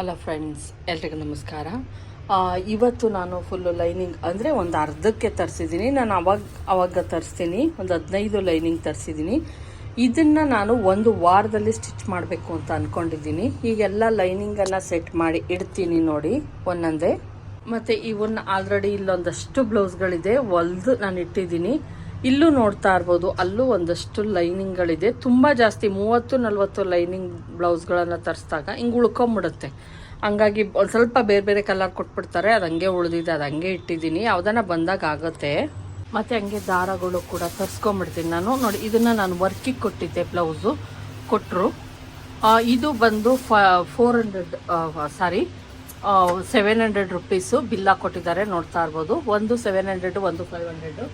ಅಲ್ಲ ಫ್ರೆಂಡ್ಸ್ ಎಲ್ರಿಗೂ ನಮಸ್ಕಾರ. ಇವತ್ತು ನಾನು ಫುಲ್ಲು ಲೈನಿಂಗ್ ಅಂದರೆ ಒಂದು ಅರ್ಧಕ್ಕೆ ತರಿಸಿದ್ದೀನಿ ನಾನು ಅವಾಗ ಅವಾಗ ತರಿಸ್ತೀನಿ. ಒಂದು ಹದಿನೈದು ಲೈನಿಂಗ್ ತರಿಸಿದ್ದೀನಿ ಇದನ್ನು ನಾನು ಒಂದು ವಾರದಲ್ಲಿ ಸ್ಟಿಚ್ ಮಾಡಬೇಕು ಅಂತ ಅಂದ್ಕೊಂಡಿದ್ದೀನಿ ಈಗೆಲ್ಲ ಲೈನಿಂಗನ್ನು ಸೆಟ್ ಮಾಡಿ ಇಡ್ತೀನಿ ನೋಡಿ, ಒಂದೊಂದೇ. ಮತ್ತು ಇವನ್ನ ಆಲ್ರೆಡಿ ಇಲ್ಲೊಂದಷ್ಟು ಬ್ಲೌಸ್ಗಳಿದೆ ಹೊಲ್ದು ನಾನು ಇಟ್ಟಿದ್ದೀನಿ. ಇಲ್ಲೂ ನೋಡ್ತಾ ಇರ್ಬೋದು, ಅಲ್ಲೂ ಒಂದಷ್ಟು ಲೈನಿಂಗ್ಗಳಿದೆ. ತುಂಬ ಜಾಸ್ತಿ ಮೂವತ್ತು, ನಲ್ವತ್ತು ಲೈನಿಂಗ್ ಬ್ಲೌಸ್ಗಳನ್ನು ತರಿಸಿದಾಗ ಹಿಂಗೆ ಉಳ್ಕೊಂಬಿಡುತ್ತೆ. ಹಂಗಾಗಿ ಒಂದು ಸ್ವಲ್ಪ ಬೇರೆ ಬೇರೆ ಕಲರ್ ಕೊಟ್ಬಿಡ್ತಾರೆ, ಅದು ಹಂಗೆ ಉಳಿದಿದೆ, ಅದು ಹಂಗೆ ಇಟ್ಟಿದ್ದೀನಿ. ಯಾವ್ದನ್ನ ಬಂದಾಗ ಆಗುತ್ತೆ. ಮತ್ತು ಹಂಗೆ ದಾರಗಳು ಕೂಡ ತರಿಸ್ಕೊಂಬಿಡ್ತೀನಿ ನಾನು. ನೋಡಿ, ಇದನ್ನು ನಾನು ವರ್ಕಿಗೆ ಕೊಟ್ಟಿದ್ದೆ ಬ್ಲೌಸು ಕೊಟ್ಟರು ಇದು ಬಂದು ಫ, four hundred sorry seven hundred rupees ಬಿಲ್ಲ ಕೊಟ್ಟಿದ್ದಾರೆ, ನೋಡ್ತಾ ಇರ್ಬೋದು. ಒಂದು ಸೆವೆನ್ ಹಂಡ್ರೆಡು, ಒಂದು ಫೈವ್ ಹಂಡ್ರೆಡು.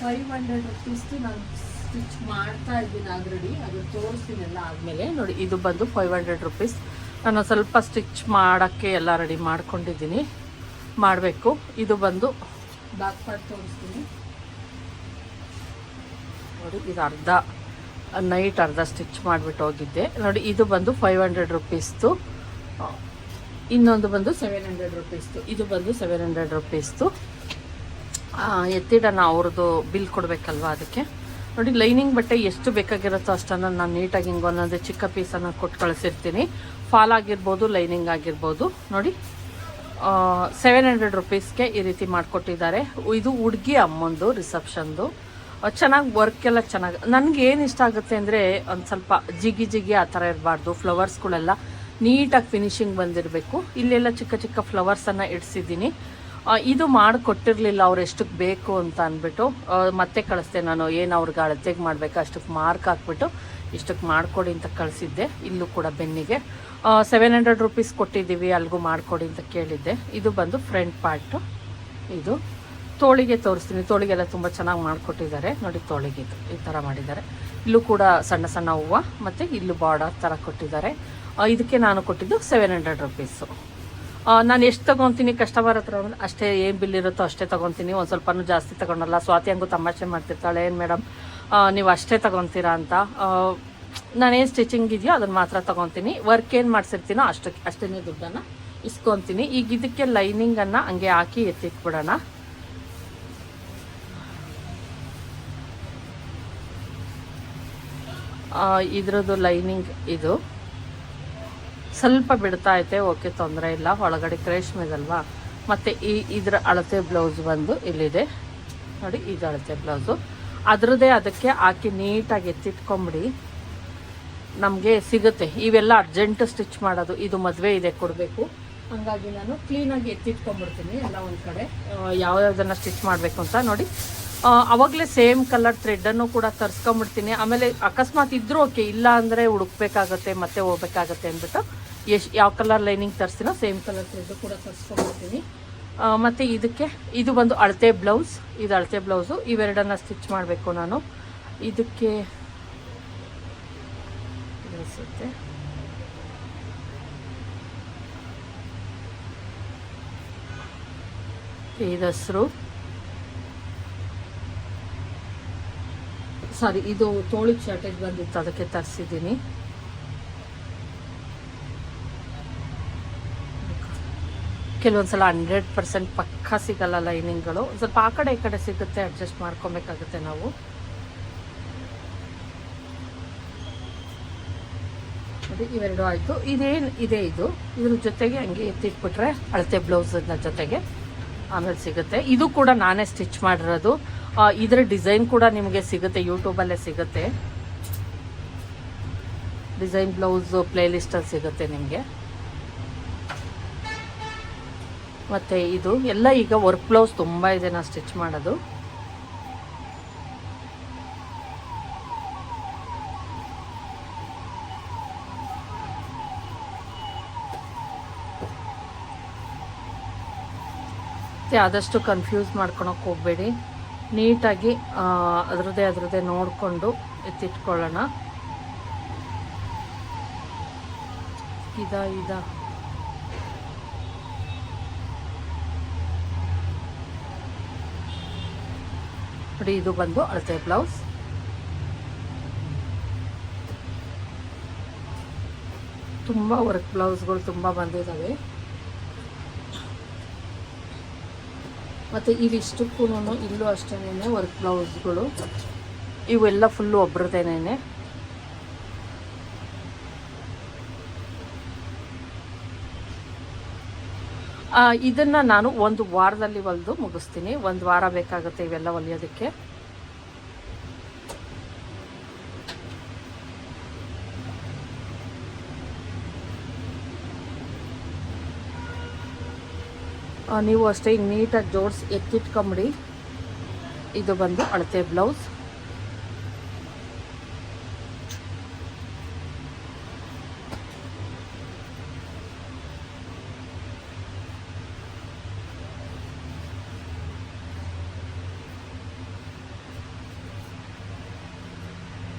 ಫೈವ್ ಹಂಡ್ರೆಡ್ ರುಪೀಸ್ದು ನಾನು ಸ್ಟಿಚ್ ಮಾಡ್ತಾ ಇದ್ದೀನಿ ಆಲ್ರೆಡಿ ಅದು ತೋರಿಸ್ತೀನಿ ಎಲ್ಲ ಆದಮೇಲೆ. ನೋಡಿ, ಇದು ಬಂದು ಫೈವ್ ಹಂಡ್ರೆಡ್ ರುಪೀಸ್ ನಾನು ಸ್ವಲ್ಪ ಸ್ಟಿಚ್ ಮಾಡೋಕ್ಕೆ ಎಲ್ಲ ರೆಡಿ ಮಾಡ್ಕೊಂಡಿದ್ದೀನಿ. ಮಾಡಬೇಕು. ಇದು ಬಂದು ಬ್ಯಾಕ್ ಪಾರ್ಟ್ ತೋರಿಸ್ತೀನಿ. ನೋಡಿ, ಇದು ಅರ್ಧ ನೈಟ್ ಅರ್ಧ ಸ್ಟಿಚ್ ಮಾಡಿಬಿಟ್ಟು ಹೋಗಿದ್ದೆ. ನೋಡಿ, ಇದು ಬಂದು ಫೈವ್ ಹಂಡ್ರೆಡ್ ರುಪೀಸ್ದು ಇನ್ನೊಂದು ಬಂದು ಸೆವೆನ್ ಹಂಡ್ರೆಡ್ ರುಪೀಸ್ದು ಇದು ಬಂದು ಸೆವೆನ್ ಹಂಡ್ರೆಡ್ ರುಪೀಸ್ದು ಎತ್ತಿಡೋಣ, ಅವ್ರದ್ದು ಬಿಲ್ ಕೊಡಬೇಕಲ್ವಾ ಅದಕ್ಕೆ? ನೋಡಿ, ಲೈನಿಂಗ್ ಬಟ್ಟೆ ಎಷ್ಟು ಬೇಕಾಗಿರುತ್ತೋ ಅಷ್ಟನ್ನು ನಾನು ನೀಟಾಗಿ ಹಿಂಗೆ ಒಂದೊಂದೇ ಚಿಕ್ಕ ಪೀಸನ್ನು ಕೊಟ್ಟು ಕಳಿಸಿರ್ತೀನಿ. ಫಾಲ್ ಆಗಿರ್ಬೋದು, ಲೈನಿಂಗ್ ಆಗಿರ್ಬೋದು. ನೋಡಿ ಸೆವೆನ್ ಹಂಡ್ರೆಡ್ ರುಪೀಸ್ಗೆ ಈ ರೀತಿ ಮಾಡಿಕೊಟ್ಟಿದ್ದಾರೆ. ಇದು ಹುಡುಗಿ ಅಮ್ಮಂದು, ರಿಸೆಪ್ಷನ್ದು. ಚೆನ್ನಾಗಿ ವರ್ಕ್ ಎಲ್ಲ ಚೆನ್ನಾಗಿ ನನಗೆ ಏನು ಇಷ್ಟ ಆಗುತ್ತೆ ಅಂದರೆ ಒಂದು ಸ್ವಲ್ಪ ಜಿಗಿ ಜಿಗಿ ಆ ಥರ ಇರಬಾರ್ದು. ಫ್ಲವರ್ಸ್ಗಳೆಲ್ಲ ನೀಟಾಗಿ ಫಿನಿಶಿಂಗ್ ಬಂದಿರಬೇಕು. ಇಲ್ಲೆಲ್ಲ ಚಿಕ್ಕ ಚಿಕ್ಕ ಫ್ಲವರ್ಸನ್ನು ಇಡಿಸಿದ್ದೀನಿ. ಇದು ಮಾಡಿಕೊಟ್ಟಿರಲಿಲ್ಲ ಅವ್ರು ಎಷ್ಟಕ್ಕೆ ಬೇಕು ಅಂತ ಅಂದ್ಬಿಟ್ಟು ಮತ್ತೆ ಕಳಿಸ್ದೆ ನಾನು, ಏನು ಅವ್ರಿಗೆ ಅಳತೆಗೆ ಮಾಡಬೇಕು ಅಷ್ಟಕ್ಕೆ ಮಾರ್ಕ್ ಹಾಕ್ಬಿಟ್ಟು ಇಷ್ಟಕ್ಕೆ ಮಾಡಿಕೊಡಿ ಅಂತ ಕಳಿಸಿದ್ದೆ, ಇಲ್ಲೂ ಕೂಡ ಬೆನ್ನಿಗೆ. ಸೆವೆನ್ ಹಂಡ್ರೆಡ್ ರುಪೀಸ್ ಕೊಟ್ಟಿದ್ದೀವಿ ಅಲ್ಲಿಗೂ ಮಾಡಿಕೊಡಿ ಅಂತ ಕೇಳಿದ್ದೆ. ಇದು ಬಂದು ಫ್ರಂಟ್ ಪಾರ್ಟು ಇದು ತೋಳಿಗೆ ತೋರಿಸ್ತೀನಿ. ತೋಳಿಗೆಲ್ಲ ತುಂಬ ಚೆನ್ನಾಗಿ ಮಾಡಿಕೊಟ್ಟಿದ್ದಾರೆ. ನೋಡಿ ತೋಳಿಗೆ ಇದು, ಈ ಥರ ಮಾಡಿದ್ದಾರೆ. ಇಲ್ಲೂ ಕೂಡ ಸಣ್ಣ ಸಣ್ಣ ಹೂವು, ಮತ್ತು ಇಲ್ಲೂ ಬಾರ್ಡರ್ ಥರ ಕೊಟ್ಟಿದ್ದಾರೆ. ಇದಕ್ಕೆ ನಾನು ಕೊಟ್ಟಿದ್ದು ಸೆವೆನ್ ಹಂಡ್ರೆಡ್ ರುಪೀಸು ನಾನು ಎಷ್ಟು ತೊಗೊತೀನಿ ಕಸ್ಟಮರ್ ಹತ್ರ ಅಷ್ಟೇ ಏನು ಬಿಲ್ ಇರುತ್ತೋ ಅಷ್ಟೇ ತೊಗೊತೀನಿ. ಒಂದು ಸ್ವಲ್ಪನೂ ಜಾಸ್ತಿ ತೊಗೊಂಡಲ್ಲ. ಸ್ವಾತಿ ಹಂಗೂ ತಮಾಷೆ ಮಾಡ್ತಿರ್ತಾಳೆ. ಏನು ಮೇಡಮ್ ನೀವು ಅಷ್ಟೇ ತೊಗೊತೀರಾ ಅಂತ. ನಾನೇನು ಸ್ಟಿಚಿಂಗ್ ಇದೆಯೋ ಅದನ್ನು ಮಾತ್ರ ತೊಗೊತೀನಿ. ವರ್ಕ್ ಏನು ಮಾಡಿಸಿರ್ತೀನೋ ಅಷ್ಟಕ್ಕೆ ಅಷ್ಟೇ ದುಡ್ಡನ್ನು ಇಸ್ಕೊತೀನಿ. ಈಗ ಇದಕ್ಕೆ ಲೈನಿಂಗನ್ನು ಹಂಗೆ ಹಾಕಿ ಎತ್ತಿಟ್ಬಿಡೋಣ. ಇದ್ರದ್ದು ಲೈನಿಂಗ್ ಇದು. ಸ್ವಲ್ಪ ಬಿಡ್ತಾ ಐತೆ ಓಕೆ, ತೊಂದರೆ ಇಲ್ಲ. ಒಳಗಡೆ ಕ್ರೇಷ್ಮೆದಲ್ವಾ ಮತ್ತು ಈ ಇದರ ಅಳತೆ ಬ್ಲೌಸ್ ಬಂದು ಇಲ್ಲಿದೆ. ನೋಡಿ ಇದು ಅಳತೆ ಬ್ಲೌಸು. ಅದರದ್ದೇ ಅದಕ್ಕೆ ಹಾಕಿ ನೀಟಾಗಿ ಎತ್ತಿಟ್ಕೊಂಬಿಡಿ. ನಮಗೆ ಸಿಗುತ್ತೆ. ಇವೆಲ್ಲ ಅರ್ಜೆಂಟ್ ಸ್ಟಿಚ್ ಮಾಡೋದು. ಇದು ಮದುವೆ ಇದೆ, ಕೊಡಬೇಕು. ಹಾಗಾಗಿ ನಾನು ಕ್ಲೀನಾಗಿ ಎತ್ತಿಟ್ಕೊಂಡ್ಬಿಡ್ತೀನಿ ಎಲ್ಲ ಒಂದು ಕಡೆ. ಯಾವ್ಯಾವ್ದನ್ನು ಸ್ಟಿಚ್ ಮಾಡಬೇಕು ಅಂತ ನೋಡಿ. ಅವಾಗಲೇ ಸೇಮ್ ಕಲರ್ ಥ್ರೆಡ್ಡನ್ನು ಕೂಡ ತರ್ಸ್ಕೊಂಬಿಡ್ತೀನಿ. ಆಮೇಲೆ ಅಕಸ್ಮಾತ್ ಇದ್ರೂ ಓಕೆ, ಇಲ್ಲ ಅಂದರೆ ಹುಡುಕ್ಬೇಕಾಗತ್ತೆ, ಮತ್ತೆ ಹೋಗ್ಬೇಕಾಗತ್ತೆ ಅಂದ್ಬಿಟ್ಟು ಎಷ್ಟು ಯಾವ ಕಲರ್ ಲೈನಿಂಗ್ ತರಿಸ್ತೀನೋ ಸೇಮ್ ಕಲರ್ ಥ್ರೆಡ್ಡು ಕೂಡ ತರಿಸ್ಕೊಂಡಿರ್ತೀನಿ ಮತ್ತು ಇದಕ್ಕೆ, ಇದು ಒಂದು ಅಳತೆ ಬ್ಲೌಸ್ ಇದು ಅಳತೆ ಬ್ಲೌಸು ಇವೆರಡನ್ನ ಸ್ಟಿಚ್ ಮಾಡಬೇಕು ನಾನು. ಇದಕ್ಕೆ ಅನಿಸುತ್ತೆ ಇದು. ಹಸಿರು ಸಾರಿ ಇದು ತೋಳಿಗೆ ಶಾರ್ಟೇಜ್ ಬಂದಿತ್ತು, ಅದಕ್ಕೆ ತರಿಸಿದ್ದೀನಿ. ಕೆಲವೊಂದ್ಸಲ ಹಂಡ್ರೆಡ್ ಪರ್ಸೆಂಟ್ ಪಕ್ಕ ಸಿಗಲ್ಲ ಲೈನಿಂಗ್ಗಳು. ಸ್ವಲ್ಪ ಆ ಕಡೆ ಈ ಕಡೆ ಸಿಗುತ್ತೆ, ಅಡ್ಜಸ್ಟ್ ಮಾಡ್ಕೊಬೇಕಾಗುತ್ತೆ ನಾವು. ಅದೇ ಇವೆರಡು ಆಯಿತು. ಇದೇನು, ಇದೆ ಇದು. ಇದ್ರ ಜೊತೆಗೆ ಹಂಗೆ ಎತ್ತಿಟ್ಬಿಟ್ರೆ ಅಳತೆ ಬ್ಲೌಸನ್ನ ಜೊತೆಗೆ ಆಮೇಲೆ ಸಿಗುತ್ತೆ. ಇದು ಕೂಡ ನಾನೇ ಸ್ಟಿಚ್ ಮಾಡಿರೋದು. ಇದರ ಡಿಸೈನ್ ಕೂಡ ನಿಮಗೆ ಸಿಗುತ್ತೆ, ಯೂಟ್ಯೂಬಲ್ಲೇ ಸಿಗುತ್ತೆ. ಡಿಸೈನ್ ಬ್ಲೌಸು ಪ್ಲೇಲಿಸ್ಟಲ್ಲಿ ಸಿಗುತ್ತೆ ನಿಮಗೆ. ಮತ್ತು ಇದು ಎಲ್ಲ ಈಗ ವರ್ಕ್ ಬ್ಲೌಸ್ ತುಂಬ ಇದೆ ನಾನು ಸ್ಟಿಚ್ ಮಾಡೋದು. ಆದಷ್ಟು ಕನ್ಫ್ಯೂಸ್ ಮಾಡ್ಕೊಳಕ್ಕೆ ಹೋಗಬೇಡಿ. ನೀಟಾಗಿ ಅದರದ್ದೇ ಅದರದ್ದೇ ನೋಡಿಕೊಂಡು ಎತ್ತಿಟ್ಕೊಳ್ಳೋಣ. ಇದ ಇದ. ನೋಡಿ, ಇದು ಬಂದು ಅಳತೆ ಬ್ಲೌಸ್. ತುಂಬ ವರ್ಕ್ ಬ್ಲೌಸ್ಗಳು ತುಂಬ ಬಂದಿದ್ದಾವೆ ಮತ್ತು ಇವಿಷ್ಟಕ್ಕೂ ಇಲ್ಲೂ ಅಷ್ಟೇನೆ ವರ್ಕ್ ಬ್ಲೌಸ್ಗಳು. ಇವೆಲ್ಲ ಫುಲ್ಲು ಒಬ್ರದೇನೇನೆ. ಇದನ್ನು ನಾನು ಒಂದು ವಾರದಲ್ಲಿ ಹೊಲಿದು ಮುಗಿಸ್ತೀನಿ. ಒಂದು ವಾರ ಬೇಕಾಗುತ್ತೆ ಇವೆಲ್ಲ ಹೊಲಿಯೋದಕ್ಕೆ ನೀವು ಅಷ್ಟೇ ಈಗ ನೀಟಾಗಿ ಜೋಡಿಸಿ ಎತ್ತಿಟ್ಕೊಂಬಿಡಿ. ಇದು ಬಂದು ಅಳತೆ ಬ್ಲೌಸ್.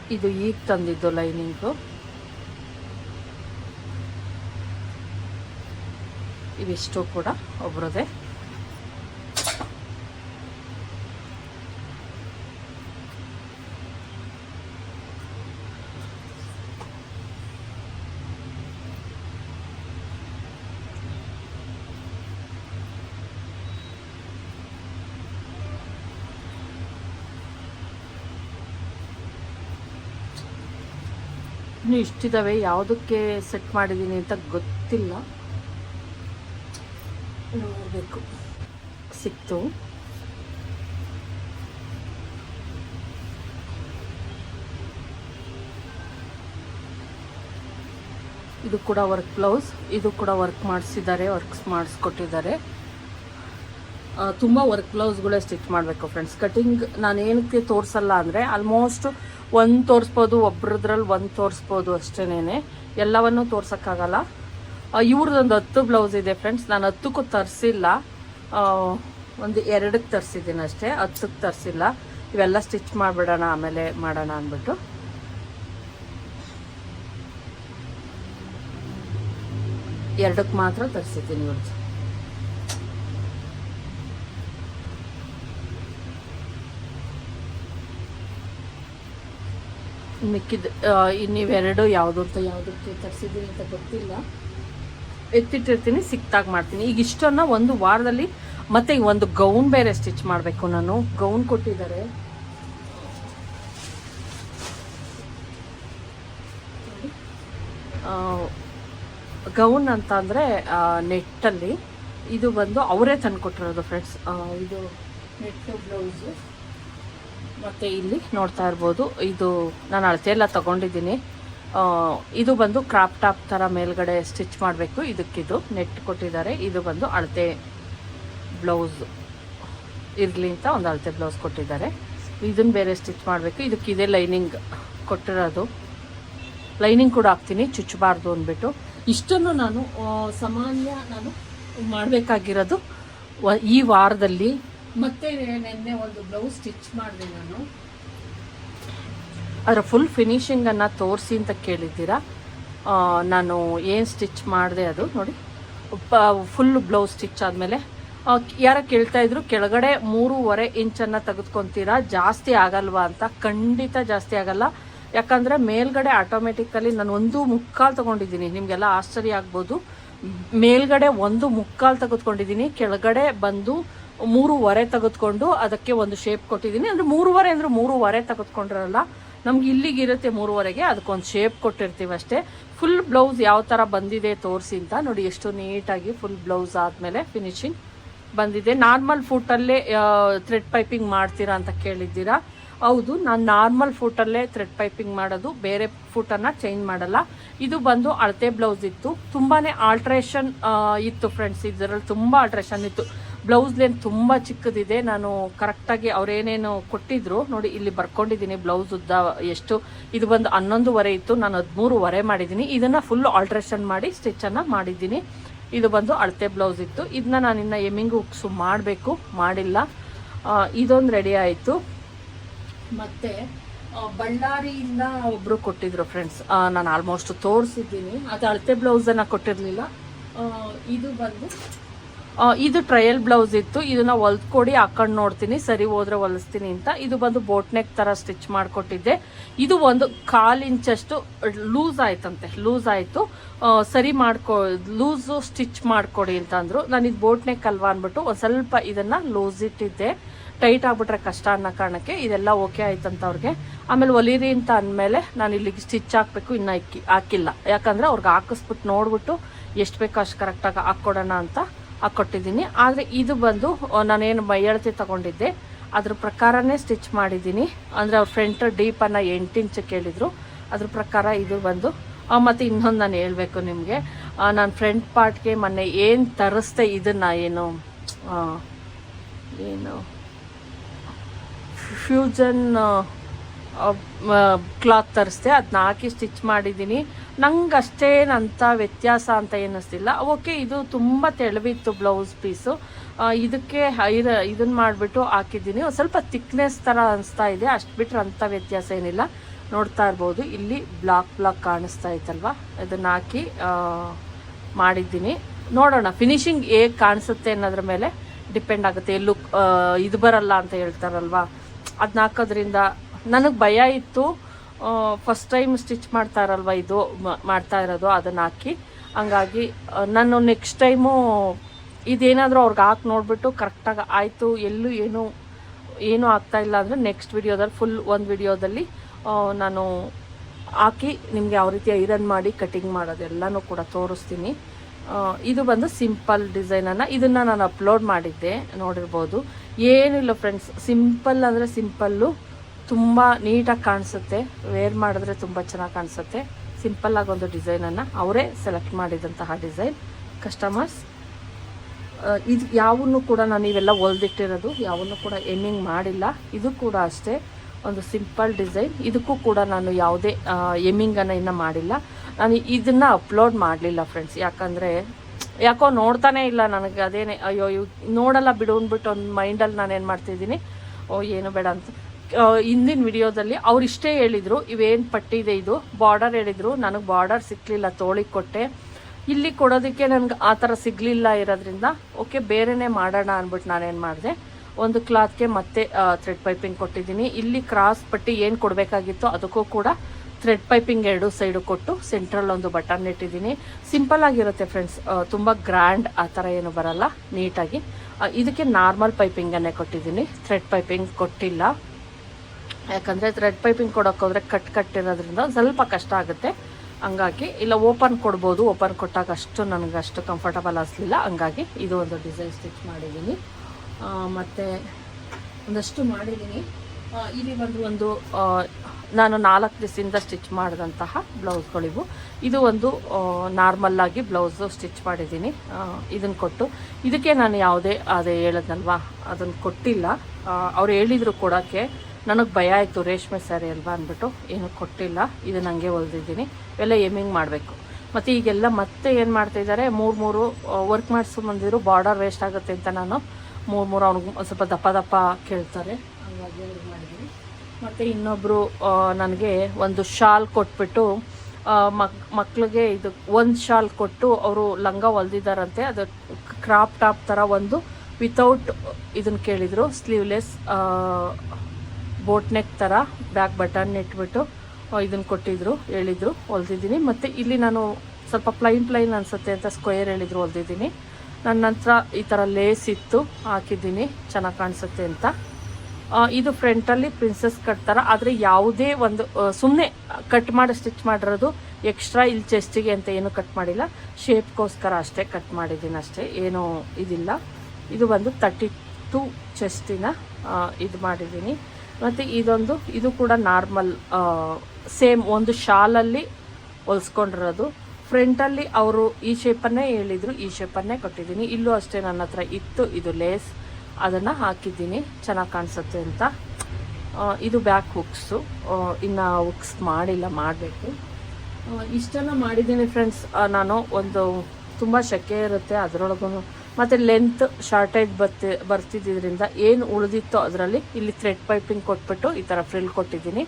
ಇದು ಈಗ ತಂದಿದ್ದು ಲೈನಿಂಗು. ಇವಿಷ್ಟು ಕೂಡ ಒಬ್ರದೇ. ಇನ್ನು ಇಷ್ಟಿದ್ದಾವೆ ಯಾವುದಕ್ಕೆ ಸೆಟ್ ಮಾಡಿದ್ದೀನಿ ಅಂತ ಗೊತ್ತಿಲ್ಲ. ನೋಡಬೇಕು. ಸಿಕ್ತು. ಇದು ಕೂಡ ವರ್ಕ್ ಬ್ಲೌಸ್ ಇದು ಕೂಡ ವರ್ಕ್ ಮಾಡಿಸಿದ್ದಾರೆ ವರ್ಕ್ಸ್ ಮಾಡಿಸ್ಕೊಟ್ಟಿದ್ದಾರೆ. ತುಂಬ ವರ್ಕ್ ಬ್ಲೌಸ್ಗಳೇ ಸ್ಟಿಚ್ ಮಾಡಬೇಕು ಫ್ರೆಂಡ್ಸ್ ಕಟಿಂಗ್ ನಾನು ಏನಕ್ಕೆ ತೋರಿಸಲ್ಲ ಅಂದರೆ ಆಲ್ಮೋಸ್ಟ್ ಒಂದು ತೋರಿಸ್ಬೋದು, ಒಬ್ರದ್ರಲ್ಲಿ ಒಂದು ತೋರಿಸ್ಬೋದು ಅಷ್ಟೇನೆ ಎಲ್ಲವನ್ನೂ ತೋರ್ಸೋಕ್ಕಾಗಲ್ಲ. ಇವ್ರದ್ದೊಂದು ಹತ್ತು ಬ್ಲೌಸ್ ಇದೆ ಫ್ರೆಂಡ್ಸ್ ನಾನು ಹತ್ತಕ್ಕೂ ತರಿಸಿಲ್ಲ. ಒಂದು ಎರಡಕ್ಕೆ ತರಿಸಿದ್ದೀನಿ ಅಷ್ಟೇ. ಹತ್ತಕ್ಕೆ ತರಿಸಿಲ್ಲ. ಇವೆಲ್ಲ ಸ್ಟಿಚ್ ಮಾಡಿಬಿಡೋಣ, ಆಮೇಲೆ ಮಾಡೋಣ ಅಂದ್ಬಿಟ್ಟು. ಎರಡಕ್ಕೆ ಮಾತ್ರ ತರಿಸಿದ್ದೀನಿ ಇವ್ರದ್ದು ಮಿಕ್ಕಿದ ಇನ್ನಿವೆರಡು ಯಾವುದು ಅಂತ ಯಾವುದಕ್ಕೆ ತರಿಸಿದ್ದೀನಿ ಅಂತ ಗೊತ್ತಿಲ್ಲ. ಎತ್ತಿಟ್ಟಿರ್ತೀನಿ, ಸಿಕ್ತಾಗ ಮಾಡ್ತೀನಿ. ಈಗ ಇಷ್ಟನ್ನ ಒಂದು ವಾರದಲ್ಲಿ ಮತ್ತೆ ಈ ಒಂದು ಗೌನ್ ಬೇರೆ ಸ್ಟಿಚ್ ಮಾಡಬೇಕು ನಾನು. ಗೌನ್ ಕೊಟ್ಟಿದ್ದಾರೆ. ಗೌನ್ ಅಂತ ಅಂದರೆ ನೆಟ್ಟಲ್ಲಿ. ಇದು ಬಂದು ಅವರೇ ತಂದು ಕೊಟ್ಟಿರೋದು ಫ್ರೆಂಡ್ಸ್ ಇದು ನೆಟ್ಟು ಬ್ಲೌಸು. ಮತ್ತು ಇಲ್ಲಿ ನೋಡ್ತಾ ಇರ್ಬೋದು, ಇದು ನಾನು ಅಳತೆಯೆಲ್ಲ ತೊಗೊಂಡಿದ್ದೀನಿ. ಇದು ಬಂದು ಕ್ರಾಪ್ ಟಾಪ್ ಥರ ಮೇಲ್ಗಡೆ ಸ್ಟಿಚ್ ಮಾಡಬೇಕು. ಇದಕ್ಕಿದು ನೆಟ್ ಕೊಟ್ಟಿದ್ದಾರೆ. ಇದು ಬಂದು ಅಳತೆ ಬ್ಲೌಸ್ ಇರಲಿ ಅಂತ ಒಂದು ಅಳತೆ ಬ್ಲೌಸ್ ಕೊಟ್ಟಿದ್ದಾರೆ. ಇದನ್ನು ಬೇರೆ ಸ್ಟಿಚ್ ಮಾಡಬೇಕು. ಇದಕ್ಕೆ ಇದೇ ಲೈನಿಂಗ್ ಕೊಟ್ಟಿರೋದು. ಲೈನಿಂಗ್ ಕೂಡ ಹಾಕ್ತೀನಿ, ಚುಚ್ಚಬಾರ್ದು ಅಂದ್ಬಿಟ್ಟು. ಇಷ್ಟನ್ನು ನಾನು ಸಾಮಾನ್ಯ ನಾನು ಮಾಡಬೇಕಾಗಿರೋದು ಈ ವಾರದಲ್ಲಿ ಮತ್ತೆ ನಿನ್ನೆ ಒಂದು ಬ್ಲೌಸ್ ಸ್ಟಿಚ್ ಮಾಡಿದೆ ನಾನು. ಅದರ ಫುಲ್ ಫಿನಿಶಿಂಗನ್ನು ತೋರಿಸಿ ಅಂತ ಕೇಳಿದ್ದೀರಾ? ನಾನು ಏನು ಸ್ಟಿಚ್ ಮಾಡಿದೆ ಅದು ನೋಡಿ. ಫುಲ್ ಬ್ಲೌಸ್ ಸ್ಟಿಚ್ ಆದಮೇಲೆ. ಯಾರ ಕೇಳ್ತಾ ಇದ್ರು, ಕೆಳಗಡೆ ಮೂರುವರೆ ಇಂಚನ್ನು ತೆಗೆದುಕೊಂತೀರಾ? ಜಾಸ್ತಿ ಆಗಲ್ವಾ ಅಂತ. ಖಂಡಿತ ಜಾಸ್ತಿ ಆಗಲ್ಲ. ಯಾಕಂದರೆ ಮೇಲ್ಗಡೆ ಆಟೋಮೆಟಿಕಲಿ ನಾನು ಒಂದು ಮುಕ್ಕಾಲು ತೊಗೊಂಡಿದ್ದೀನಿ. ನಿಮಗೆಲ್ಲ ಆಶ್ಚರ್ಯ ಆಗ್ಬೋದು. ಮೇಲ್ಗಡೆ ಒಂದು ಮುಕ್ಕಾಲು ತೆಗೆದುಕೊಂಡಿದ್ದೀನಿ. ಕೆಳಗಡೆ ಬಂದು ಮೂರುವರೆ ತೆಗೆದುಕೊಂಡು ಅದಕ್ಕೆ ಒಂದು ಶೇಪ್ ಕೊಟ್ಟಿದ್ದೀನಿ. ಅಂದರೆ ಮೂರುವರೆ ಅಂದರೆ ಮೂರುವರೆ ತೆಗೆದುಕೊಂಡಿರಲ್ಲ, ನಮ್ಗೆ ಇಲ್ಲಿಗೆ ಇರುತ್ತೆ ಮೂರುವರೆಗೆ ಅದಕ್ಕೊಂದು ಶೇಪ್ ಕೊಟ್ಟಿರ್ತೀವಿ ಅಷ್ಟೇ. ಫುಲ್ ಬ್ಲೌಸ್ ಯಾವ ಥರ ಬಂದಿದೆ ತೋರಿಸಿ ಅಂತ ನೋಡಿ, ಎಷ್ಟು ನೀಟಾಗಿ ಫುಲ್ ಬ್ಲೌಸ್ ಆದಮೇಲೆ ಫಿನಿಶಿಂಗ್ ಬಂದಿದೆ. ನಾರ್ಮಲ್ ಫುಟಲ್ಲೇ ಥ್ರೆಡ್ ಪೈಪಿಂಗ್ ಮಾಡ್ತೀರಾ ಅಂತ ಕೇಳಿದ್ದೀರಾ? ಹೌದು, ನಾನು ನಾರ್ಮಲ್ ಫುಟಲ್ಲೇ ಥ್ರೆಡ್ ಪೈಪಿಂಗ್ ಮಾಡೋದು, ಬೇರೆ ಫುಟನ್ನು ಚೇಂಜ್ ಮಾಡಲ್ಲ. ಇದು ಬಂದು ಅಳತೆ ಬ್ಲೌಸ್ ಇತ್ತು. ತುಂಬಾ ಆಲ್ಟ್ರೇಷನ್ ಇತ್ತು ಫ್ರೆಂಡ್ಸ್ ಇದರಲ್ಲಿ ತುಂಬ ಆಲ್ಟ್ರೇಷನ್ ಇತ್ತು. ಬ್ಲೌಸ್ ಲೇನ್ ತುಂಬ ಚಿಕ್ಕದಿದೆ. ನಾನು ಕರೆಕ್ಟಾಗಿ ಅವ್ರೇನೇನು ಕೊಟ್ಟಿದ್ರು. ನೋಡಿ, ಇಲ್ಲಿ ಬರ್ಕೊಂಡಿದ್ದೀನಿ ಬ್ಲೌಸ್ ಉದ್ದ ಎಷ್ಟು. ಇದು ಬಂದು ಹನ್ನೊಂದುವರೆ ಇತ್ತು. ನಾನು ಹದಿಮೂರುವರೆ ಮಾಡಿದ್ದೀನಿ. ಇದನ್ನು ಫುಲ್ ಆಲ್ಟ್ರೇಷನ್ ಮಾಡಿ ಸ್ಟಿಚ್ಚನ್ನು ಮಾಡಿದ್ದೀನಿ. ಇದು ಬಂದು ಅಳತೆ ಬ್ಲೌಸ್ ಇತ್ತು. ಇದನ್ನ ನಾನು ಇನ್ನು ಎಮ್ಮಿಂಗ್ ಉಕ್ಸು ಮಾಡಬೇಕು. ಮಾಡಿಲ್ಲ. ಇದೊಂದು ರೆಡಿ ಆಯಿತು. ಮತ್ತು ಬಳ್ಳಾರಿಯಿಂದ ಒಬ್ಬರು ಕೊಟ್ಟಿದ್ರು ಫ್ರೆಂಡ್ಸ್ ನಾನು ಆಲ್ಮೋಸ್ಟ್ ತೋರಿಸಿದ್ದೀನಿ. ಅದು ಅಳತೆ ಬ್ಲೌಸನ್ನು ಕೊಟ್ಟಿರಲಿಲ್ಲ. ಇದು ಬಂದು ಇದು ಟ್ರಯಲ್ ಬ್ಲೌಸ್ ಇತ್ತು. ಇದನ್ನ ಹೊಲ್ದ್ಕೊಡಿ ಹಾಕೊಂಡು ನೋಡ್ತೀನಿ, ಸರಿ ಹೋದ್ರೆ ಹೊಲಿಸ್ತೀನಿ ಅಂತ. ಇದು ಬಂದು ಬೋಟ್ ನೆಕ್ ತರ ಸ್ಟಿಚ್ ಮಾಡಿಕೊಟ್ಟಿದ್ದೆ. ಇದು ಒಂದು ಕಾಲು ಇಂಚಷ್ಟು ಲೂಸ್ ಆಯ್ತಂತೆ, ಲೂಸ್ ಆಯಿತು. ಸರಿ ಮಾಡ್ಕೊ, ಲೂಸು ಸ್ಟಿಚ್ ಮಾಡಿಕೊಡಿ ಅಂತ ಅಂದ್ರು. ನಾನು ಇದು ಬೋಟ್ ನೆಕ್ ಅಲ್ವಾ ಅಂದ್ಬಿಟ್ಟು ಒಂದು ಸ್ವಲ್ಪ ಇದನ್ನ ಲೂಸ್ ಇಟ್ಟಿದ್ದೆ. ಟೈಟ್ ಆಗ್ಬಿಟ್ರೆ ಕಷ್ಟ ಅನ್ನೋ ಕಾರಣಕ್ಕೆ ಇದೆಲ್ಲ ಓಕೆ ಆಯ್ತಂತ ಅವ್ರಿಗೆ. ಆಮೇಲೆ ಒಲಿರಿ ಅಂತ ಅಂದಮೇಲೆ ನಾನು ಇಲ್ಲಿಗೆ ಸ್ಟಿಚ್ ಹಾಕಬೇಕು, ಇನ್ನು ಇಕ್ಕಿ ಹಾಕಿಲ್ಲ. ಯಾಕಂದ್ರೆ ಅವ್ರಿಗೆ ಹಾಕಿಸ್ಬಿಟ್ಟು ನೋಡ್ಬಿಟ್ಟು ಎಷ್ಟು ಬೇಕೋ ಅಷ್ಟು ಕರೆಕ್ಟಾಗಿ ಹಾಕ್ಕೊಡೋಣ ಅಂತ ಹಾಕ್ಕೊಟ್ಟಿದ್ದೀನಿ ಆದರೆ ಇದು ಬಂದು ನಾನು ನಾನೇನು ಮೈಯಳತೆ ತಗೊಂಡಿದ್ದೆ. ಅದ್ರ ಪ್ರಕಾರನೇ ಸ್ಟಿಚ್ ಮಾಡಿದ್ದೀನಿ. ಅಂದರೆ ಅವ್ರ ಫ್ರಂಟ್ ಡೀಪನ್ನು ಎಂಟು ಇಂಚು ಕೇಳಿದರು. ಅದ್ರ ಪ್ರಕಾರ ಇದು ಬಂದು ಮತ್ತೆ ಇನ್ನೊಂದು ನಾನು ಹೇಳಬೇಕು ನಿಮಗೆ. ನಾನು ಫ್ರಂಟ್ ಪಾರ್ಟ್ಗೆ ಮೊನ್ನೆ ಏನು ತರಿಸ್ದೆ ಇದನ್ನು ಏನು ಏನು ಫ್ಯೂಜನ್ ಕ್ಲಾತ್ ತರಿಸ್ದೆ ಅದನ್ನ ಹಾಕಿ ಸ್ಟಿಚ್ ಮಾಡಿದ್ದೀನಿ. ನಂಗೆ ಅಷ್ಟೇನಂಥ ವ್ಯತ್ಯಾಸ ಅಂತ ಏನಿಸ್ತಿಲ್ಲ ಓಕೆ, ಇದು ತುಂಬ ತೆಳವಿತ್ತು ಬ್ಲೌಸ್ ಪೀಸು ಇದಕ್ಕೆ ಇದು ಇದನ್ನ ಮಾಡಿಬಿಟ್ಟು ಹಾಕಿದ್ದೀನಿ. ಒಂದು ಸ್ವಲ್ಪ ತಿಕ್ನೆಸ್ ಥರ ಅನಿಸ್ತಾ ಇದೆ. ಅಷ್ಟು ಬಿಟ್ಟರೆ ಅಂಥ ವ್ಯತ್ಯಾಸ ಏನಿಲ್ಲ. ನೋಡ್ತಾ ಇರ್ಬೋದು. ಇಲ್ಲಿ ಬ್ಲಾಕ್ ಬ್ಲಾಕ್ ಕಾಣಿಸ್ತಾ ಇತ್ತಲ್ವ ಇದನ್ನು ಹಾಕಿ ಮಾಡಿದ್ದೀನಿ. ನೋಡೋಣ ಫಿನಿಶಿಂಗ್ ಹೇಗೆ ಕಾಣಿಸುತ್ತೆ ಅನ್ನೋದ್ರ ಮೇಲೆ ಡಿಪೆಂಡ್ ಆಗುತ್ತೆ. ಎಲ್ಲೂ ಇದು ಬರಲ್ಲ ಅಂತ ಹೇಳ್ತಾರಲ್ವಾ? ಅದನ್ನ ಹಾಕೋದ್ರಿಂದ ನನಗೆ ಭಯ ಇತ್ತು. ಫಸ್ಟ್ ಟೈಮ್ ಸ್ಟಿಚ್ ಮಾಡ್ತಾ ಇರಲ್ವ ಇದು ಮಾಡ್ತಾ ಇರೋದು, ಅದನ್ನು ಹಾಕಿ. ಹಂಗಾಗಿ ನಾನು ನೆಕ್ಸ್ಟ್ ಟೈಮು ಇದೇನಾದರೂ ಅವ್ರಿಗೆ ಹಾಕಿ ನೋಡಿಬಿಟ್ಟು ಕರೆಕ್ಟಾಗಿ ಆಯಿತು, ಎಲ್ಲೂ ಏನು, ಏನೂ ಆಗ್ತಾ ಇಲ್ಲ ಅಂದರೆ ನೆಕ್ಸ್ಟ್ ವಿಡಿಯೋದಲ್ಲಿ ಫುಲ್ ಒಂದು ವಿಡಿಯೋದಲ್ಲಿ ನಾನು ಹಾಕಿ ನಿಮಗೆ ಯಾವ ರೀತಿ ಐರನ್ ಮಾಡಿ ಕಟಿಂಗ್ ಮಾಡೋದೆಲ್ಲನೂ ಕೂಡ ತೋರಿಸ್ತೀನಿ. ಇದು ಬಂದು ಸಿಂಪಲ್ ಡಿಸೈನನ್ನು ಇದನ್ನು ನಾನು ಅಪ್ಲೋಡ್ ಮಾಡಿದ್ದೆ, ನೋಡಿರ್ಬೋದು. ಏನಿಲ್ಲ ಫ್ರೆಂಡ್ಸ್ ಸಿಂಪಲ್ ಅಂದರೆ ಸಿಂಪಲ್ಲು ತುಂಬ ನೀಟಾಗಿ ಕಾಣಿಸುತ್ತೆ. ವೇರ್ ಮಾಡಿದ್ರೆ ತುಂಬ ಚೆನ್ನಾಗಿ ಕಾಣಿಸುತ್ತೆ. ಸಿಂಪಲ್ಲಾಗಿ ಒಂದು ಡಿಸೈನನ್ನು ಅವರೇ ಸೆಲೆಕ್ಟ್ ಮಾಡಿದಂತಹ ಡಿಸೈನ್ ಕಸ್ಟಮರ್ಸ್ ಇದು ಯಾವನ್ನು ಕೂಡ ನಾನು ಇವೆಲ್ಲ ಹೊಲ್ದಿಟ್ಟಿರೋದು, ಯಾವನ್ನು ಕೂಡ ಎಮ್ಮಿಂಗ್ ಮಾಡಿಲ್ಲ. ಇದು ಕೂಡ ಅಷ್ಟೇ ಒಂದು ಸಿಂಪಲ್ ಡಿಸೈನ್ ಇದಕ್ಕೂ ಕೂಡ ನಾನು ಯಾವುದೇ ಎಮ್ಮಿಂಗನ್ನು ಇನ್ನೂ ಮಾಡಿಲ್ಲ. ನಾನು ಇದನ್ನು ಅಪ್ಲೋಡ್ ಮಾಡಲಿಲ್ಲ ಫ್ರೆಂಡ್ಸ್ ಯಾಕಂದರೆ ಯಾಕೋ ನೋಡ್ತಾನೆ ಇಲ್ಲ ನನಗೆ. ಅದೇನೇ, ಅಯ್ಯೋ, ಇವ್ ನೋಡಲ್ಲ ಬಿಡು ಅಂದ್ಬಿಟ್ಟು ಒಂದು ಮೈಂಡಲ್ಲಿ ನಾನು ಏನು ಮಾಡ್ತಿದ್ದೀನಿ? ಓ, ಏನು ಬೇಡ ಅಂತ. ಹಿಂದಿನ ವಿಡಿಯೋದಲ್ಲಿ ಅವ್ರು ಇಷ್ಟೇ ಹೇಳಿದರು, ಇವೇನು ಪಟ್ಟಿ ಇದೆ? ಬಾರ್ಡರ್ ಹೇಳಿದರು, ನನಗೆ ಬಾರ್ಡರ್ ಸಿಕ್ಕಲಿಲ್ಲ ತೋಳಿಗೆ ಕೊಟ್ಟೆ. ಇಲ್ಲಿ ಕೊಡೋದಕ್ಕೆ ನನಗೆ ಆ ಥರ ಸಿಗಲಿಲ್ಲ ಇರೋದ್ರಿಂದ, ಓಕೆ, ಬೇರೆನೇ ಮಾಡೋಣ ಅಂದ್ಬಿಟ್ಟು ನಾನೇನು ಮಾಡಿದೆ. ಒಂದು ಕ್ಲಾತ್ಗೆ ಮತ್ತೆ ಥ್ರೆಡ್ ಪೈಪಿಂಗ್ ಕೊಟ್ಟಿದ್ದೀನಿ. ಇಲ್ಲಿ ಕ್ರಾಸ್ ಪಟ್ಟಿ ಏನು ಕೊಡಬೇಕಾಗಿತ್ತು ಅದಕ್ಕೂ ಕೂಡ ಥ್ರೆಡ್ ಪೈಪಿಂಗ್ ಎರಡು ಸೈಡು ಕೊಟ್ಟು ಸೆಂಟ್ರಲ್ ಒಂದು ಬಟನ್ ಇಟ್ಟಿದ್ದೀನಿ. ಸಿಂಪಲ್ ಆಗಿರುತ್ತೆ ಫ್ರೆಂಡ್ಸ್ ತುಂಬ ಗ್ರ್ಯಾಂಡ್ ಆ ಥರ ಏನು ಬರಲ್ಲ, ನೀಟಾಗಿ. ಇದಕ್ಕೆ ನಾರ್ಮಲ್ ಪೈಪಿಂಗನ್ನೇ ಕೊಟ್ಟಿದ್ದೀನಿ. ಥ್ರೆಡ್ ಪೈಪಿಂಗ್ ಕೊಟ್ಟಿಲ್ಲ. ಯಾಕಂದರೆ ಥ್ರೆಡ್ ಪೈಪಿಂಗ್ ಕೊಡೋಕೆ ಹೋದರೆ ಕಟ್ ಕಟ್ ಇರೋದ್ರಿಂದ ಸ್ವಲ್ಪ ಕಷ್ಟ ಆಗುತ್ತೆ. ಹಂಗಾಗಿ ಇಲ್ಲ ಓಪನ್ ಕೊಡ್ಬೋದು. ಓಪನ್ ಕೊಟ್ಟಾಗ ಅಷ್ಟು ನನಗೆ ಅಷ್ಟು ಕಂಫರ್ಟಬಲ್ ಅನಿಸ್ಲಿಲ್ಲ ಹಂಗಾಗಿ ಇದು ಒಂದು ಡಿಸೈನ್ ಸ್ಟಿಚ್ ಮಾಡಿದ್ದೀನಿ. ಮತ್ತು ಒಂದಷ್ಟು ಮಾಡಿದ್ದೀನಿ. ಇಲ್ಲಿ ಬಂದು ಒಂದು ನಾನು ನಾಲ್ಕು ದಿವಸದಿಂದ ಸ್ಟಿಚ್ ಮಾಡಿದಂತಹ ಬ್ಲೌಸ್ಗಳಿವು. ಇದು ಒಂದು ನಾರ್ಮಲ್ಲಾಗಿ ಬ್ಲೌಸು ಸ್ಟಿಚ್ ಮಾಡಿದ್ದೀನಿ. ಇದನ್ನು ಕೊಟ್ಟು. ಇದಕ್ಕೆ ನಾನು ಯಾವುದೇ, ಅದೇ ಹೇಳದ್ನಲ್ವಾ ಅದನ್ನು ಕೊಟ್ಟಿಲ್ಲ. ಅವ್ರು ಹೇಳಿದರು ಕೊಡೋಕ್ಕೆ. ನನಗೆ ಭಯ ಆಯಿತು ರೇಷ್ಮೆ ಸ್ಯಾರಿ ಅಲ್ವಾ ಅಂದ್ಬಿಟ್ಟು, ಏನು ಕೊಟ್ಟಿಲ್ಲ ಇದು ನನಗೆ ಹೊಲ್ದಿದ್ದೀನಿ. ಎಲ್ಲ ಏಮಿಂಗ್ ಮಾಡಬೇಕು. ಮತ್ತು ಈಗೆಲ್ಲ ಮತ್ತೆ ಏನು ಮಾಡ್ತಾಯಿದ್ದಾರೆ ಮೂರು ಮೂರು ವರ್ಕ್ ಮಾಡಿಸ್ಕೊಂಬಂದಿದ್ರು ಬಾರ್ಡರ್ ವೇಸ್ಟ್ ಆಗುತ್ತೆ ಅಂತ ನಾನು ಮೂರು ಮೂರು ಅವ್ನಿಗೆ ಸ್ವಲ್ಪ ದಪ್ಪ ದಪ್ಪ ಕೇಳ್ತಾರೆ. ಹಾಗಾಗಿ ಮಾಡಿದ್ದೀನಿ ಮತ್ತು ಇನ್ನೊಬ್ಬರು ನನಗೆ ಒಂದು ಶಾಲ್ ಕೊಟ್ಬಿಟ್ಟು ಮಕ್, ಮಕ್ಳಿಗೆ ಇದು ಒಂದು ಶಾಲ್ ಕೊಟ್ಟು ಅವರು ಲಂಗ ಹೊಲ್ದಿದ್ದಾರಂತೆ ಅದು ಕ್ರಾಪ್ ಟಾಪ್ ಥರ ಒಂದು ವಿತೌಟ್ ಇದನ್ನು ಕೇಳಿದರು ಸ್ಲೀವ್ಲೆಸ್ ಬೋಟ್ ನೆಕ್ ಥರ ಬ್ಯಾಕ್ ಬಟನ್ ಇಟ್ಬಿಟ್ಟು ಇದನ್ನು ಕೊಟ್ಟಿದ್ರು, ಹೇಳಿದರು, ಹೊಲ್ದಿದ್ದೀನಿ. ಮತ್ತು ಇಲ್ಲಿ ನಾನು ಸ್ವಲ್ಪ ಪ್ಲೈನ್ ಪ್ಲೈನ್ ಅನಿಸುತ್ತೆ ಅಂತ ಸ್ಕ್ವೇರ್ ಹೇಳಿದ್ರು ಹೊಲ್ದಿದ್ದೀನಿ. ನನ್ನ ನಂತರ ಈ ಥರ ಲೇಸ್ ಇತ್ತು, ಹಾಕಿದ್ದೀನಿ, ಚೆನ್ನಾಗಿ ಕಾಣಿಸುತ್ತೆ ಅಂತ. ಇದು ಫ್ರಂಟಲ್ಲಿ ಪ್ರಿನ್ಸಸ್ ಕಟ್ ಥರ ಆದರೆ ಯಾವುದೇ ಒಂದು ಸುಮ್ಮನೆ ಕಟ್ ಮಾಡಿ ಸ್ಟಿಚ್ ಮಾಡಿರೋದು ಎಕ್ಸ್ಟ್ರಾ ಇಲ್ಲಿ ಚೆಸ್ಟಿಗೆ ಅಂತ ಏನು ಕಟ್ ಮಾಡಿಲ್ಲ. ಶೇಪ್ಗೋಸ್ಕರ ಅಷ್ಟೇ ಕಟ್ ಮಾಡಿದ್ದೀನಿ ಅಷ್ಟೇ, ಏನು ಇದಿಲ್ಲ. ಇದು ಬಂದು ತರ್ಟಿ ಟು ಚೆಸ್ಟಿನ ಇದು ಮಾಡಿದ್ದೀನಿ. ಮತ್ತು ಇದೊಂದು, ಇದು ಕೂಡ ನಾರ್ಮಲ್ ಸೇಮ್ ಒಂದು ಶಾಲಲ್ಲಿ ಹೊಲ್ಸ್ಕೊಂಡಿರೋದು. ಫ್ರಂಟಲ್ಲಿ ಅವರು ಈ ಶೇಪನ್ನೇ ಹೇಳಿದರು, ಈ ಶೇಪನ್ನೇ ಕೊಟ್ಟಿದ್ದೀನಿ. ಇಲ್ಲೂ ಅಷ್ಟೇ ನನ್ನ ಹತ್ರ ಇತ್ತು, ಇದು ಲೇಸ್ ಅದನ್ನು ಹಾಕಿದ್ದೀನಿ. ಚೆನ್ನಾಗಿ ಕಾಣಿಸುತ್ತೆ ಅಂತ. ಇದು ಬ್ಯಾಕ್ ಹುಕ್ಸು ಇನ್ನು ಹುಕ್ಸ್ ಮಾಡಿಲ್ಲ, ಮಾಡಬೇಕು. ಇಷ್ಟನ್ನು ಮಾಡಿದ್ದೀನಿ ಫ್ರೆಂಡ್ಸ್ ನಾನು ಒಂದು, ತುಂಬ ಶೆಕೆ ಇರುತ್ತೆ ಅದರೊಳಗೂ ಮತ್ತು ಲೆಂತ್ ಶಾರ್ಟೇಜ್ ಬರ್ತಿ ಬರ್ತಿದ್ದರಿಂದ ಏನು ಉಳಿದಿತ್ತೋ ಅದರಲ್ಲಿ ಇಲ್ಲಿ ಥ್ರೆಡ್ ಪೈಪಿಂಗ್ ಕೊಟ್ಬಿಟ್ಟು ಈ ಥರ ಫ್ರಿಲ್ ಕೊಟ್ಟಿದ್ದೀನಿ.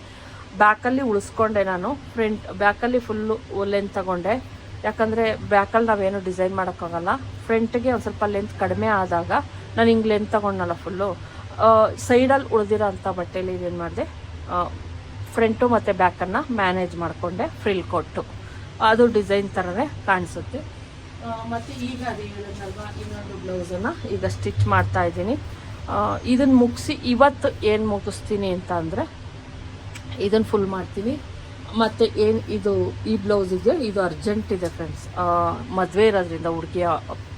ಬ್ಯಾಕಲ್ಲಿ ಉಳಿಸ್ಕೊಂಡೆ ನಾನು ಫ್ರಂಟ್ ಬ್ಯಾಕಲ್ಲಿ ಫುಲ್ಲು ಲೆಂತ್ ತಗೊಂಡೆ. ಯಾಕಂದರೆ ಬ್ಯಾಕಲ್ಲಿ ನಾವೇನು ಡಿಸೈನ್ ಮಾಡೋಕ್ಕಾಗಲ್ಲ. ಫ್ರಂಟ್ಗೆ ಒಂದು ಸ್ವಲ್ಪ ಲೆಂತ್ ಕಡಿಮೆ ಆದಾಗ ನಾನು ಹಿಂಗೆ ಲೆಂತ್ ತೊಗೊಂಡಲ್ಲ ಫುಲ್ಲು ಸೈಡಲ್ಲಿ ಉಳಿದಿರೋ ಅಂಥ ಬಟ್ಟೆಲಿ ಇದೇನು ಮಾಡಿದೆ? ಫ್ರಂಟು ಮತ್ತು ಬ್ಯಾಕನ್ನು ಮ್ಯಾನೇಜ್ ಮಾಡಿಕೊಂಡೆ ಫ್ರಿಲ್ ಕೊಟ್ಟು. ಅದು ಡಿಸೈನ್ ಥರನೇ ಕಾಣಿಸುತ್ತೆ. ಮತ್ತೆ ಈಗ ಇನ್ನೊಂದು ಬ್ಲೌಸನ್ನು ಈಗ ಸ್ಟಿಚ್ ಮಾಡ್ತಾ ಇದ್ದೀನಿ. ಇದನ್ನು ಮುಗಿಸಿ ಇವತ್ತು ಏನು ಮುಗಿಸ್ತೀನಿ ಅಂತ ಅಂದರೆ ಇದನ್ನು ಫುಲ್ ಮಾಡ್ತೀನಿ. ಮತ್ತು ಏನು ಇದು, ಈ ಬ್ಲೌಸ್ ಇದೆಯೋ ಇದು ಅರ್ಜೆಂಟ್ ಇದೆ ಫ್ರೆಂಡ್ಸ್ ಮದುವೆ ಇರೋದ್ರಿಂದ ಹುಡುಗಿಯ,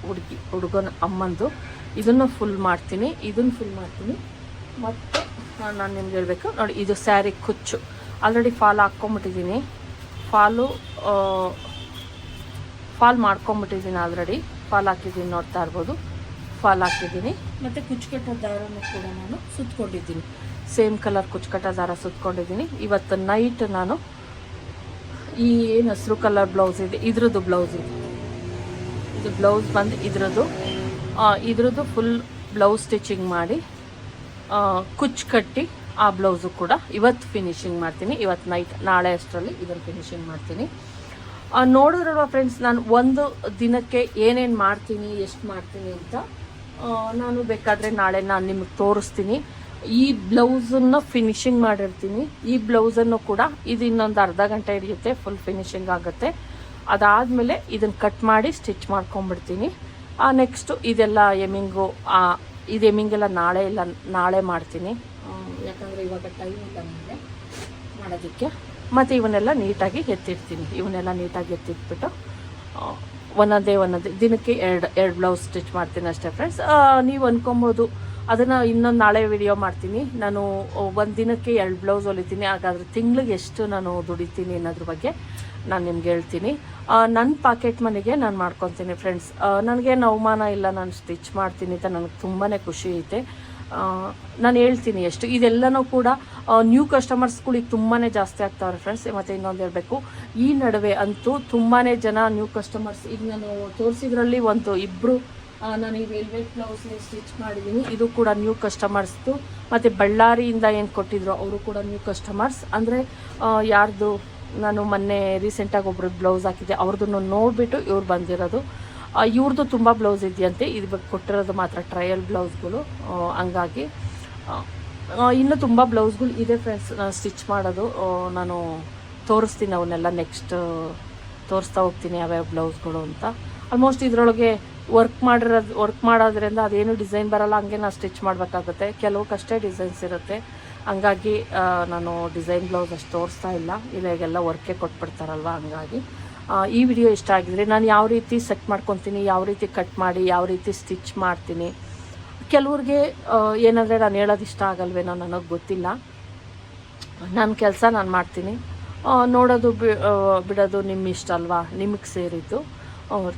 ಹುಡುಗಿ, ಹುಡುಗನ ಅಮ್ಮಂದು. ಇದನ್ನು ಫುಲ್ ಮಾಡ್ತೀನಿ ಇದನ್ನು ಫುಲ್ ಮಾಡ್ತೀನಿ. ಮತ್ತು ನಾನು ನಿಮ್ಗೆ ಹೇಳಬೇಕು. ನೋಡಿ, ಇದು ಸ್ಯಾರಿ ಕುಚ್ಚು. ಆಲ್ರೆಡಿ ಫಾಲ್ ಹಾಕ್ಕೊಂಬಿಟ್ಟಿದ್ದೀನಿ ಫಾಲು ಫಾಲ್ ಮಾಡ್ಕೊಂಬಿಟ್ಟಿದ್ದೀನಿ ಆಲ್ರೆಡಿ. ಫಾಲ್ ಹಾಕಿದ್ದೀನಿ ನೋಡ್ತಾ ಇರ್ಬೋದು. ಫಾಲ್ ಹಾಕಿದ್ದೀನಿ. ಮತ್ತು ಕುಚ್ಚುಕಟ್ಟ ದಾರನೂ ಕೂಡ ನಾನು ಸುತ್ತಕೊಂಡಿದ್ದೀನಿ ಸೇಮ್ ಕಲರ್ ಕುಚ್ಚುಕಟ್ಟ ದಾರ ಸುತ್ತಕೊಂಡಿದ್ದೀನಿ ಇವತ್ತು ನೈಟ್ ನಾನು ಈ ಏನು ಹಸಿರು ಕಲರ್ ಬ್ಲೌಸ್ ಇದೆ ಇದ್ರದ್ದು ಬ್ಲೌಸ್ ಇದೆ. ಇದು ಬ್ಲೌಸ್ ಬಂದು ಇದ್ರದ್ದು. ಇದ್ರದ್ದು ಫುಲ್ ಬ್ಲೌಸ್ ಸ್ಟಿಚಿಂಗ್ ಮಾಡಿ ಕುಚ್ಚು ಕಟ್ಟಿ ಆ ಬ್ಲೌಸು ಕೂಡ ಇವತ್ತು ಫಿನಿಶಿಂಗ್ ಮಾಡ್ತೀನಿ. ಇವತ್ತು ನೈಟ್ ನಾಳೆ ಅಷ್ಟರಲ್ಲಿ ಇದನ್ನು ಫಿನಿಶಿಂಗ್ ಮಾಡ್ತೀನಿ. ನೋಡಿದ್ರಲ್ವ ಫ್ರೆಂಡ್ಸ್ ನಾನು ಒಂದು ದಿನಕ್ಕೆ ಏನೇನು ಮಾಡ್ತೀನಿ, ಎಷ್ಟು ಮಾಡ್ತೀನಿ ಅಂತ ನಾನು ಬೇಕಾದರೆ ನಾಳೆ ನಾನು ನಿಮಗೆ ತೋರಿಸ್ತೀನಿ. ಈ ಬ್ಲೌಸನ್ನು ಫಿನಿಶಿಂಗ್ ಮಾಡಿರ್ತೀನಿ. ಈ ಬ್ಲೌಸನ್ನು ಕೂಡ ಇದು ಇನ್ನೊಂದು ಅರ್ಧ ಗಂಟೆ ಹಿಡಿಯುತ್ತೆ ಫುಲ್ ಫಿನಿಶಿಂಗ್ ಆಗುತ್ತೆ. ಅದಾದಮೇಲೆ ಇದನ್ನು ಕಟ್ ಮಾಡಿ ಸ್ಟಿಚ್ ಮಾಡ್ಕೊಂಬಿಡ್ತೀನಿ ನೆಕ್ಸ್ಟು ಇದೆಲ್ಲ ಎಮಿಂಗು ಇದು ಎಮಿಂಗೆಲ್ಲ ನಾಳೆ ಇಲ್ಲ, ನಾಳೆ ಮಾಡ್ತೀನಿ. ಯಾಕಂದರೆ ಇವಾಗ ಟೈಮ್ ಇಲ್ಲ ನನಗೆ ಮಾಡೋದಕ್ಕೆ. ಮತ್ತು ಇವನ್ನೆಲ್ಲ ನೀಟಾಗಿ ಎತ್ತಿಡ್ತೀನಿ ಇವನ್ನೆಲ್ಲ ನೀಟಾಗಿ ಎತ್ತಿಟ್ಬಿಟ್ಟು ಒಂದೊಂದೇ ಒಂದೊಂದೇ, ದಿನಕ್ಕೆ ಎರಡು ಎರಡು ಬ್ಲೌಸ್ ಸ್ಟಿಚ್ ಮಾಡ್ತೀನಿ ಅಷ್ಟೇ ಫ್ರೆಂಡ್ಸ್ ನೀವು ಅಂದ್ಕೊಬೋದು ಅದನ್ನು ಇನ್ನೊಂದು ನಾಳೆ ವಿಡಿಯೋ ಮಾಡ್ತೀನಿ. ನಾನು ಒಂದು ದಿನಕ್ಕೆ ಎರಡು ಬ್ಲೌಸ್ ಹೊಲಿತೀನಿ. ಹಾಗಾದ್ರೆ ತಿಂಗ್ಳಿಗೆ ಎಷ್ಟು ನಾನು ದುಡಿತೀನಿ ಅನ್ನೋದ್ರ ಬಗ್ಗೆ ನಾನು ನಿಮ್ಗೆ ಹೇಳ್ತೀನಿ. ನನ್ನ ಪಾಕೆಟ್ ಮನೆಗೆ ನಾನು ಮಾಡ್ಕೊತೀನಿ ಫ್ರೆಂಡ್ಸ್ ನನಗೇನು ಅವಮಾನ ಇಲ್ಲ, ನಾನು ಸ್ಟಿಚ್ ಮಾಡ್ತೀನಿ ಅಂತ ನನಗೆ ತುಂಬಾ ಖುಷಿ ಐತೆ. ನಾನು ಹೇಳ್ತೀನಿ ಎಷ್ಟು. ಇದೆಲ್ಲನೂ ಕೂಡ ನ್ಯೂ ಕಸ್ಟಮರ್ಸ್ಗಳಿಗೆ ತುಂಬಾ ಜಾಸ್ತಿ ಆಗ್ತಾವ್ರೆ ಫ್ರೆಂಡ್ಸ್ ಮತ್ತು ಇನ್ನೊಂದು ಹೇಳಬೇಕು. ಈ ನಡುವೆ ಅಂತೂ ತುಂಬಾ ಜನ ನ್ಯೂ ಕಸ್ಟಮರ್ಸ್ ಈಗ ನಾನು ತೋರಿಸಿದ್ರಲ್ಲಿ ಒಂದು ಇಬ್ಬರು ನಾನು ಈ ವೆಲ್ವೆಟ್ ಬ್ಲೌಸ್ ಸ್ಟಿಚ್ ಮಾಡಿದ್ದೀನಿ ಇದು ಕೂಡ ನ್ಯೂ ಕಸ್ಟಮರ್ಸ್ದು ಮತ್ತು ಬಳ್ಳಾರಿಯಿಂದ ಏನು ಕೊಟ್ಟಿದ್ರು ಅವರು ಕೂಡ ನ್ಯೂ ಕಸ್ಟಮರ್ಸ್ ಅಂದರೆ ಯಾರ್ದು ನಾನು ಮೊನ್ನೆ ರೀಸೆಂಟಾಗಿ ಒಬ್ಬರು ಬ್ಲೌಸ್ ಹಾಕಿದ್ದೆ. ಅವ್ರದ್ದನ್ನು ನೋಡಿಬಿಟ್ಟು ಇವ್ರು ಬಂದಿರೋದು. ಇವ್ರದ್ದು ತುಂಬ ಬ್ಲೌಸ್ ಇದೆಯಂತೆ. ಇದು ಕೊಟ್ಟಿರೋದು ಮಾತ್ರ ಟ್ರಯಲ್ ಬ್ಲೌಸ್ಗಳು ಹಂಗಾಗಿ ಇನ್ನೂ ತುಂಬ ಬ್ಲೌಸ್ಗಳು ಇದೆ ಫ್ರೆಂಡ್ಸ್ ನಾನು ಸ್ಟಿಚ್ ಮಾಡೋದು. ನಾನು ತೋರಿಸ್ತೀನಿ ಅವನ್ನೆಲ್ಲ ನೆಕ್ಸ್ಟ್ ತೋರಿಸ್ತಾ ಹೋಗ್ತೀನಿ ಯಾವ್ಯಾವ ಬ್ಲೌಸ್ಗಳು ಅಂತ. ಆಲ್ಮೋಸ್ಟ್ ಇದರೊಳಗೆ ವರ್ಕ್ ಮಾಡಿರೋದು ವರ್ಕ್ ಮಾಡೋದ್ರಿಂದ ಅದೇನು ಡಿಸೈನ್ ಬರಲ್ಲ, ಹಂಗೆ ನಾನು ಸ್ಟಿಚ್ ಮಾಡಬೇಕಾಗುತ್ತೆ. ಕೆಲವಕ್ಕಷ್ಟೇ ಡಿಸೈನ್ಸ್ ಇರುತ್ತೆ. ಹಂಗಾಗಿ ನಾನು ಡಿಸೈನ್ ಬ್ಲೌಸ್ ಅಷ್ಟು ತೋರಿಸ್ತಾ ಇಲ್ಲ. ಇವಾಗೆಲ್ಲ ವರ್ಕೇ ಕೊಟ್ಬಿಡ್ತಾರಲ್ವ, ಹಂಗಾಗಿ. ಈ ವಿಡಿಯೋ ಇಷ್ಟ ಆಗಿದ್ರೆ ನಾನು ಯಾವ ರೀತಿ ಸೆಟ್ ಮಾಡ್ಕೊತೀನಿ, ಯಾವ ರೀತಿ ಕಟ್ ಮಾಡಿ, ಯಾವ ರೀತಿ ಸ್ಟಿಚ್ ಮಾಡ್ತೀನಿ. ಕೆಲವ್ರಿಗೆ ಏನಂದರೆ ನಾನು ಹೇಳೋದು ಇಷ್ಟ ಆಗಲ್ವೇನೋ ನನಗೆ ಗೊತ್ತಿಲ್ಲ. ನನ್ನ ಕೆಲಸ ನಾನು ಮಾಡ್ತೀನಿ. ನೋಡೋದು ಬಿಡೋದು ನಿಮ್ಮ ಇಷ್ಟ ಅಲ್ವಾ? ನಿಮಗೆ ಸೇರಿದ್ದು.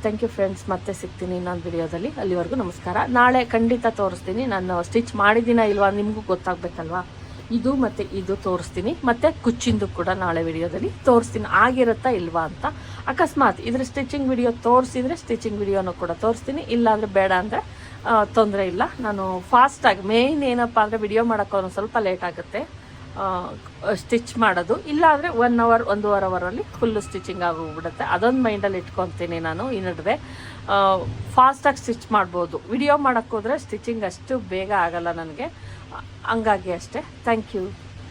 ಥ್ಯಾಂಕ್ ಯು ಫ್ರೆಂಡ್ಸ್ ಮತ್ತೆ ಸಿಗ್ತೀನಿ ಇನ್ನೊಂದು ವಿಡಿಯೋದಲ್ಲಿ ಅಲ್ಲಿವರೆಗೂ ನಮಸ್ಕಾರ. ನಾಳೆ ಖಂಡಿತ ತೋರಿಸ್ತೀನಿ. ನಾನು ಸ್ಟಿಚ್ ಮಾಡಿದ್ದೀನ ಇಲ್ವಾ? ನಿಮಗೂ ಗೊತ್ತಾಗಬೇಕಲ್ವಾ? ಇದು ಮತ್ತು ಇದು ತೋರಿಸ್ತೀನಿ. ಮತ್ತು ಕುಚ್ಚಿಂದು ಕೂಡ ನಾಳೆ ವಿಡಿಯೋದಲ್ಲಿ ತೋರಿಸ್ತೀನಿ. ಆಗಿರುತ್ತಾ ಇಲ್ವಾ ಅಂತ. ಅಕಸ್ಮಾತ್ ಇದ್ರ ಸ್ಟಿಚಿಂಗ್ ವಿಡಿಯೋ ತೋರಿಸಿದ್ರೆ ಸ್ಟಿಚಿಂಗ್ ವಿಡಿಯೋನೂ ಕೂಡ ತೋರಿಸ್ತೀನಿ. ಇಲ್ಲಾಂದರೆ ಬೇಡ ಅಂದರೆ ತೊಂದರೆ ಇಲ್ಲ. ನಾನು ಫಾಸ್ಟಾಗಿ ಮೇಯ್ನ್ ಏನಪ್ಪ ಅಂದರೆ ವಿಡಿಯೋ ಮಾಡೋಕ್ಕೆ ಒಂದು ಸ್ವಲ್ಪ ಲೇಟ್ ಆಗುತ್ತೆ. ಸ್ಟಿಚ್ ಮಾಡೋದು. ಇಲ್ಲಾಂದರೆ ಒನ್ ಅವರ್ ಒಂದೂವರೆ ಅವರಲ್ಲಿ ಫುಲ್ಲು ಸ್ಟಿಚಿಂಗ್ ಆಗೋಗ್ಬಿಡುತ್ತೆ. ಅದೊಂದು ಮೈಂಡಲ್ಲಿ ಇಟ್ಕೊತೀನಿ ನಾನು ಈ ನಡುವೆ. ಫಾಸ್ಟಾಗಿ ಸ್ಟಿಚ್ ಮಾಡ್ಬೋದು. ವಿಡಿಯೋ ಮಾಡೋಕ್ಕೋದ್ರೆ ಸ್ಟಿಚಿಂಗ್ ಅಷ್ಟು ಬೇಗ ಆಗಲ್ಲ ನನಗೆ. ಹಂಗಾಗಿ ಅಷ್ಟೇ. Thank you